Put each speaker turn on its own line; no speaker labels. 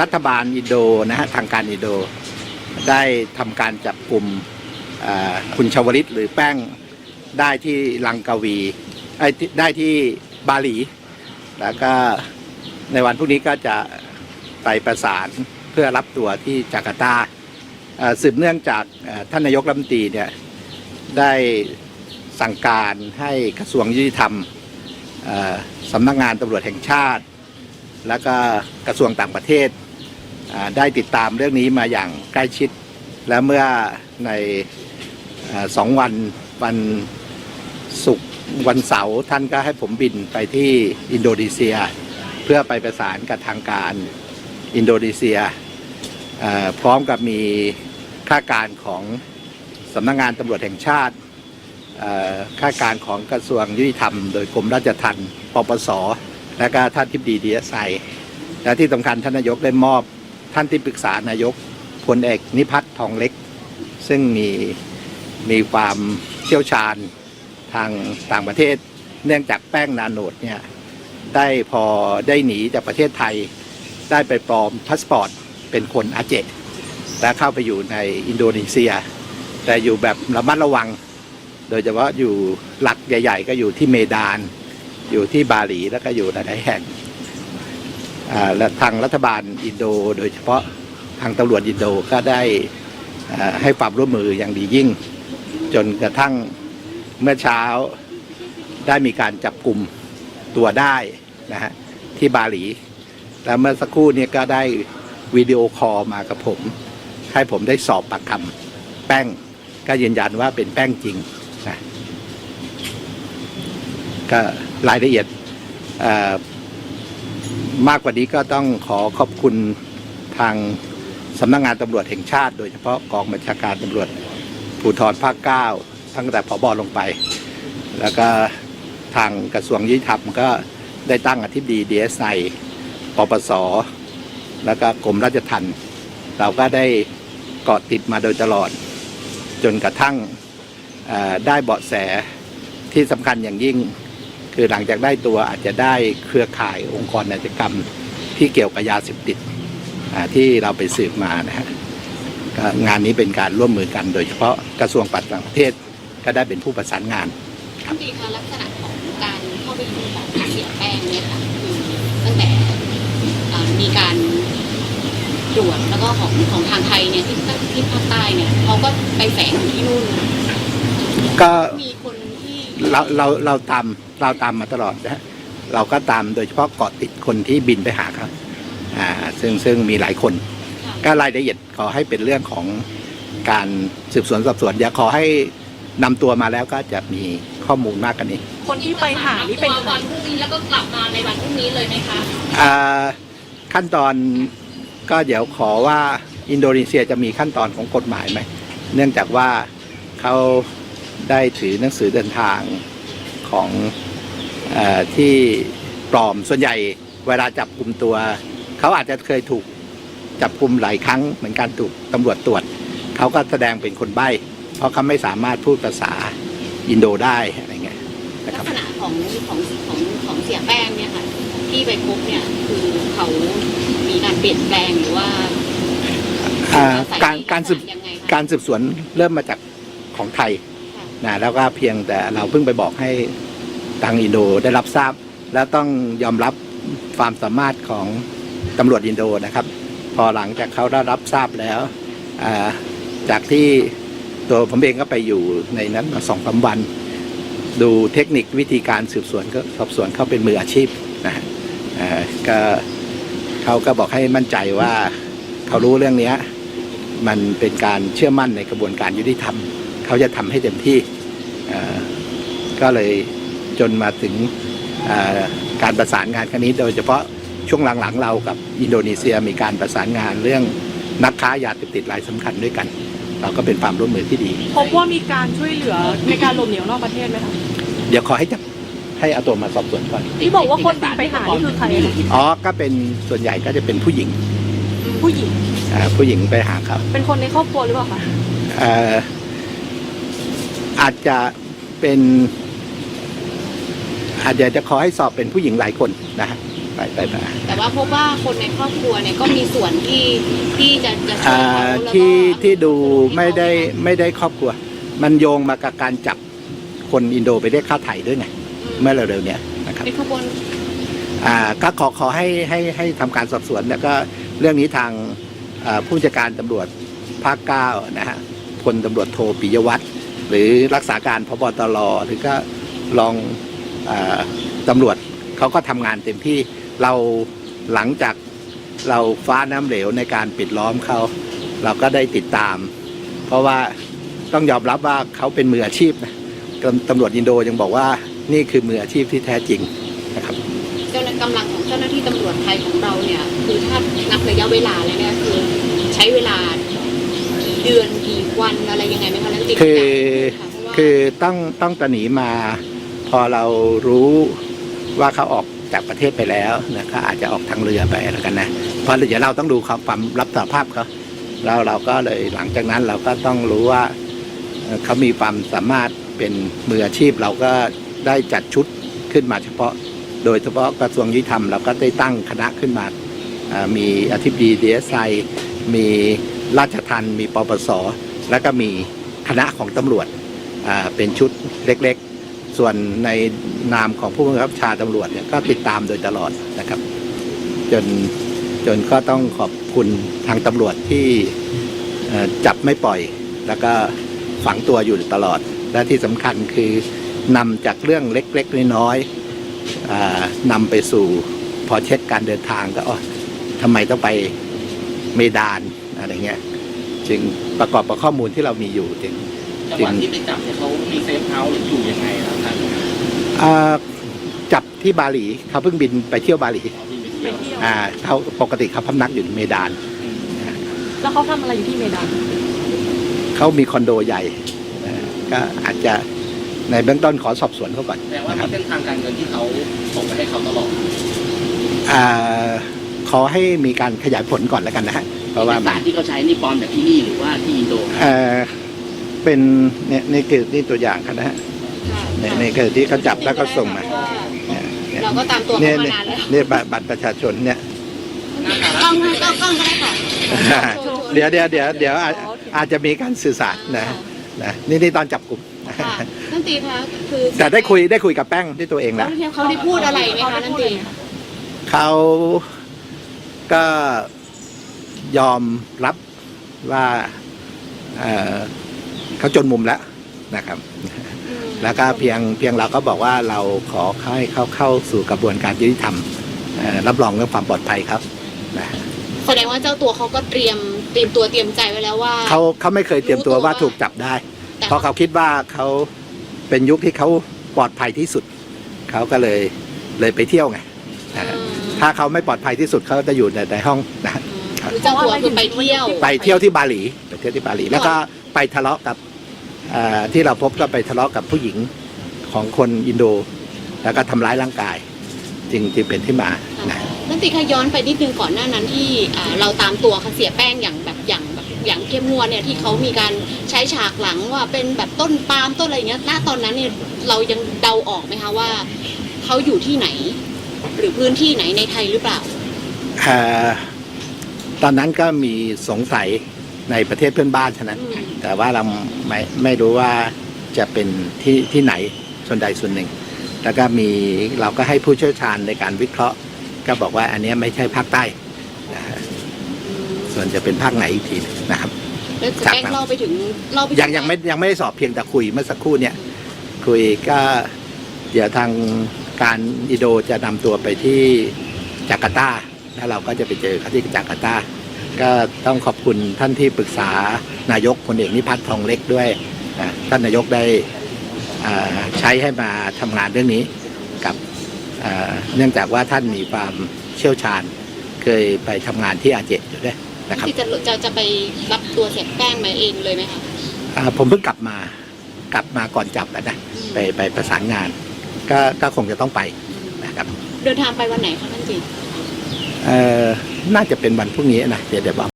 รัฐบาลอินโดนะฮะทางการอินโด ได้ทำการจับกลุ่มคุณชวลิตหรือแป้งได้ที่ลังกาวีได้ที่บาหลี แล้วก็ในวันพรุ่งนี้ก็จะไปประสานเพื่อรับตัวที่จาการ์ตาสืบเนื่องจากท่านนายกรัฐมนตรีเนี่ยได้สั่งการให้กระทรวงยุติธรรมสำนักงานตำรวจแห่งชาติ แล้วก็กระทรวงต่างประเทศได้ติดตามเรื่องนี้มาอย่างใกล้ชิด และเมื่อในสองวันวันศุกร์วันเสาร์ท่านก็ให้ผมบินไปที่อินโดนีเซีย เพื่อไปประสานกับทางการอินโดนีเซีย พร้อมกับมีข้าการของสำนักงานตำรวจแห่งชาติข้าการของกระทรวงยุติธรรม โดยกรมราชทัณฑ์ปปส และก็ท่านทิบดีดีเอสไอและที่สำคัญท่านนายกได้มอบท่านที่ปรึกษานายกพลเอกนิพัฒน์ทองเล็ก ซึ่งมีมีความเชี่ยวชาญทางต่างประเทศ เนื่องจากแป้งนาโนดเนี่ยได้พอได้หนีจากประเทศไทย ได้ไปปลอมพาสปอร์ตเป็นคนอาเจและเข้าไปอยู่ในอินโดนีเซีย แต่อยู่แบบระมัดระวัง โดยเฉพาะอยู่หลักใหญ่ ๆ ก็อยู่ที่เมดาน อยู่ที่บาหลีแล้วก็อยู่หลายๆแห่งและทางรัฐบาลอินโด โดยเฉพาะทางตำรวจอินโดก็ได้ให้ความร่วมมืออย่างดียิ่ง จนกระทั่งเมื่อเช้าได้มีการจับกลุ่มตัวได้นะฮะที่บาหลี แล้วเมื่อสักครู่นี้ก็ได้วิดีโอคอลมากับผม ให้ผมได้สอบปากคำแป้งก็ยืนยันว่าเป็นแป้งจริงนะก็ รายละเอียดมากกว่านี้ก็ต้องขอขอบคุณทางสำนักงานตำรวจแห่งชาติ โดยเฉพาะกองบัญชาการตำรวจภูธรภาค9ตั้งแต่ผบลงไป แล้วก็ทางกระทรวงยุติธรรมก็ได้ตั้งอธิบดีดีเอสไอปปส แล้วก็กรมราชทัณฑ์เราก็ได้เกาะติดมาโดยตลอด จนกระทั่งได้เบาะแสที่สำคัญอย่างยิ่ง คือหลังจากได้ตัวอาจจะได้เครือข่ายองค์กรอาชญากรรมที่เกี่ยวกับยาเสพติดอ่าที่เราไปสืบมานะฮะก็งานนี้เป็นการร่วมมือกัน โดยเฉพาะกระทรวงต่างประเทศก็ได้เป็นผู้ประสานงาน
ท่านดีคะลักษณะของการเข้าไปดูของเสียแป้งเนี่ยค่ะคือตั้งแต่อ่ามีการตรวจแล้วก็ของของทางไทยเนี่ยที่ที่ภาคใต้เนี่ยเขาก็ไปแฝงอยู่ที่นู่น
ก็
มีคนที่
เราเราเราตามเราตามมาตลอดนะฮะเราก็ตามโดยเฉพาะเกาะติดคนที่บินไปหาเขาอ่าซึ่งซึ่งมีหลายคน
ค่ะ
ก็รายละเอียดขอให้เป็นเรื่องของการสืบสวนสอบสวนอย่าขอให้นำตัวมาแล้วก็จะมีข้อมูลมากกว่านี้
คนที่ไปหานี่เป็น
ตัววันพรุ่งนี้แล้วก็กลับมาในวันพรุ่งนี้เลยไหมคะ
อ่าขั้นตอนก็เดี๋ยวขอว่าอินโดนีเซียจะมีขั้นตอนของกฎหมายไหม เนื่องจากว่าเขา ได้ถือหนังสือเดินทางของเออที่ปลอมส่วนใหญ่เวลาจับกลุ่มตัว เขาอาจจะเคยถูกจับกลุ่มหลายครั้งเหมือนกันถูกตำรวจตรวจ เขาก็แสดงเป็นคนใบ้ เพราะเขาไม่สามารถพูดภาษาอินโดได้อะไรเงี้ยนะค
ลั
รับ
กษณะของของของของเสียแป้งเนี่ยค่ะที่ไปพบเนี่ยคือเขามีการเปลี่ยนแปลงหรือว่า
อ่า
ใส่
การการสืบ
ยังไงคะ
การสืบสวนเริ่มมาจากของไทย
ค่ะ
นะแล้วก็เพียงแต่เราเพิ่งไปบอกให้ทางอินโดได้รับทราบ แล้วต้องยอมรับความสามารถของตำรวจอินโดนะครับ พอหลังจากเขาได้รับทราบแล้ว จากที่ตัวผมเองก็ไปอยู่ในนั้นมาสองสามวัน ดูเทคนิควิธีการสืบสวนก็สอบสวนเขาเป็นมืออาชีพนะก็เขาก็บอกให้มั่นใจว่าเขารู้เรื่องนี้มันเป็นการเชื่อมั่นในกระบวนการยุติธรรม เขาจะทำให้เต็มที่ ก็เลยจนมาถึงเอ่อการประสานงานครั้งนี้ โดยเฉพาะช่วงหลังๆเรากับอินโดนีเซียมีการประสานงานเรื่องนักค้ายาเสพติดรายสำคัญด้วยกัน เราก็เป็นความร่วมมือที่ดี
พบว่ามีการช่วยเหลือในการหลบหนีออกนอกประเทศไหมคะ
เดี๋ยวขอให้จับให้เอาตัวมาสอบสวนก่อน
ที่บอกว่าคนบินไปหานี่คือใครคะ
อ๋อก็เป็นส่วนใหญ่ก็จะเป็นผู้หญิง
ผู้หญิง
อ่าผู้หญิงไปหาเขา
เป็นคนในครอบครัวหรือเปล่าคะ
เอ่ออาจจะเป็น อาจจะจะขอให้สอบเป็นผู้หญิงหลายคนนะฮะไปไปมา
แต่ว่าพบว่าคนในครอบครัวเนี่ยก็มีส่วนที่ที่จะจะช่ว
อ่
ยเขาาแล้วก็
ที่ที่ดูไม่ได้ไม่ได้ครอบครัว มันโยงมากับการจับคนอินโดไปได้ค่าไถ่ด้วยไงเมื่อเร็วๆเนี้ยนะครับ
เป็นขบวน
อ่าก็ขอขอให้ให้ให้ทำการสอบสวนแล้วก็เรื่องนี้ทางอ่าผู้จัดการตำรวจภาคเก้านะฮะพลตำรวจโทปิยวัฒน์หรือรักษาการพบตรหรือก็รองอา ตำรวจเขาก็ทำงานเต็มที่เราหลังจากเราฟ้าน้ำเหลวในการปิดล้อมเขาเราก็ได้ติดตาม เพราะว่าต้องยอมรับว่าเขาเป็นมืออาชีพนะตำตำรวจอินโดยังบอกว่านี่คือมืออาชีพที่แท้จริงนะครับ
เจ้าหน้าที่กำลังของเจ้าหน้าที่ตำรวจไทยของเราเนี่ยคือถ้านับระยะเวลาแล้วเนี่ยคือใช้เวลากี่เดือนกี่วันอะไรยังไงไหมคะแล้วติด
คือ
ค่ะเพราะว่า
คือต้องต้องตะหนีมา พอเรารู้ว่าเขาออกจากประเทศไปแล้วนะก็อาจจะออกทางเรือไปแล้วกันนะเพราะเดี๋ยวเราต้องดูความรับสารภาพเขาเราเราก็เลยหลังจากนั้นเราก็ต้องรู้ว่าเขามีความสามารถเป็นมืออาชีพเราก็ได้จัดชุดขึ้นมาเฉพาะ โดยเฉพาะกระทรวงยุติธรรมเราก็ได้ตั้งคณะขึ้นมา มีอธิบดีดีเอสไอมีราชทันมีปปส แล้วก็มีคณะของตำรวจเป็นชุดเล็กๆ ส่วนในนามของผู้บังคับชาตำรวจเนี่ยก็ติดตามโดยตลอดนะครับ จนจนก็ต้องขอบคุณทางตำรวจที่จับไม่ปล่อย แล้วก็ฝังตัวอยู่ตลอด และที่สำคัญคือนำจากเรื่องเล็กๆน้อยๆอ่านำไปสู่พอเช็คการเดินทางก็อ๋อทำไมต้องไปเมดานอะไรเงี้ยจึงประกอบกับข้อมูลที่เรามีอยู่จึง
จังหวะที่ไปจับเนี่ยเขามีเซฟเฮาส์หรืออยู่ยังไงครับท่าน
อ่าจับที่บาหลีเขาเพิ่งบินไปเที่ยวบาหลี
เขาที่ไป
ไป
เที่ยว
เที่ยว
อ่าเขาปกติเขาพำนักอยู่เมดาน
อืม
แล้วเขาทำอะไรอยู่ที่เมดาน
เขามีคอนโดใหญ่อ่าก็อาจจะในเบื้องต้นขอสอบสวนเขาก่อน
แต่ว่า
นะค
มี
รับ
เส้นทางการเงินที่เขาส่งไปให้เขาตลอด
อ่าขอให้มีการขยายผลก่อนแล้วกันนะฮะเพราะว่า
เอกสารที่เขาใช้นี่ปลอมจากที่นี่หรือว่าที่อินโด
เอ่อ เป็นเนี่ยนี่คือนี่ตัวอย่างครับนะฮะ
ค่ะ
ในในคือที่เขาจับแล้วก็ส่งมา
เพราะว่า
เนี่ยเนี่ย
เราก็ตามตัว
เนี่ย
เขามา
เนี่ย
นานแล้ว
เนี่ยบัตรบัตรประชาชนเนี่ย
กล้องกล้องกล้องก็ได้ค่ะ
เดี๋ยวเดี๋ยวเดี๋ยวเดี๋ยวอาจอาจจะมีการสื่อสารนะนะนี่นี่ตอนจับกลุ่ม
ค่ะนันตีคะคือ
แต่ได้คุยได้คุยกับแป้งที่ตัวเองแล้ว
เขาได้พูดอะไรไหมคะนันตี
เขาก็ยอมรับว่าเอ่อ เขาจนมุมแล้วนะครับ แล้วก็เพียงเพียงเราก็บอกว่าเราขอให้เขาเข้าสู่กระบวนการยุติธรรมเอ่อรับรองเรื่องความปลอดภัยครับนะ
แสดงว่าเจ้าตัวเขาก็เตรียมเตรียมตัวเตรียมใจไว้แล้วว่า
เขาเขาไม่เคยเตรียมตัวว่าถูกจับได้
แต่
เพราะเขาคิดว่าเขาเป็นยุคที่เขาปลอดภัยที่สุด เขาก็เลยเลยไปเที่ยวไงนะฮะถ้าเขาไม่ปลอดภัยที่สุดเขาจะอยู่ในในห้องนะ
คือเจ้าตัวคือไปเที่ยว
ไปเที่ยวที่บาหลีไปเที่ยวที่บาหลี แล้วก็ไปทะเลาะกับเอ่อ ที่เราพบก็ไปทะเลาะกับผู้หญิงของคนอินโด แล้วก็ทำร้ายร่างกาย จึงจึงเป็นที่มานะ
นันตีคะย้อนไปนิดนึงก่อนหน้านั้นที่อ่าเราตามตัวเขาเสียแป้งอย่างแบบอย่างแบบอย่างเข้มงวดเนี่ยที่เขามีการใช้ฉากหลังว่าเป็นแบบต้นปาล์มต้นอะไรอย่างเงี้ยณตอนนั้นเนี่ยเรายังเดาออกไหมคะว่าเขาอยู่ที่ไหน หรือพื้นที่ไหนในไทยหรือเปล่า
เอ่อตอนนั้นก็มีสงสัย ในประเทศเพื่อนบ้านเท่านั้น
อืม
แต่ว่าเราไม่ไม่รู้ว่าจะเป็นที่ที่ไหนส่วนใดส่วนหนึ่ง แล้วก็มีเราก็ให้ผู้เชี่ยวชาญในการวิเคราะห์ ก็บอกว่าอันเนี้ยไม่ใช่ภาคใต้นะฮะส่วนจะเป็นภาคไหนอีกทีหนึ่งนะครับ
แล้วแป้งเล่าไปถึงเล่าไปถึ
ยังยังไม่ยังไม่ได้สอบเพียงแต่คุยเมื่อสักครู่เนี่ย คุยก็เดี๋ยวทางการอินโดจะนำตัวไปที่จาการ์ตาแล้วเราก็จะไปเจอเขาที่จาการ์ตา ก็ต้องขอบคุณท่านที่ปรึกษานายกพลเอกนิพัฒน์ทองเล็กด้วยอ่าท่านนายกได้อ่าใช้ให้มาทำงานเรื่องนี้กับอ่าเนื่องจากว่าท่านมีความเชี่ยวชาญเคยไปทำงานที่อาเจอยู่ด้วยนะครับ
ที่จะจะจะไปรับตัวเสียแป้งมาเองเลยไหมคะ
อ่าผมเพิ่งกลับมากลับมาก่อนจับอะนะไปไปประสานงาน ก็ก็คงจะต้องไปนะครับ
เดินทางไปวันไหนคะท่านจี
เอ่อ น่าจะเป็นวันพรุ่งนี้นะเดี๋ยวเดี๋ยวบอก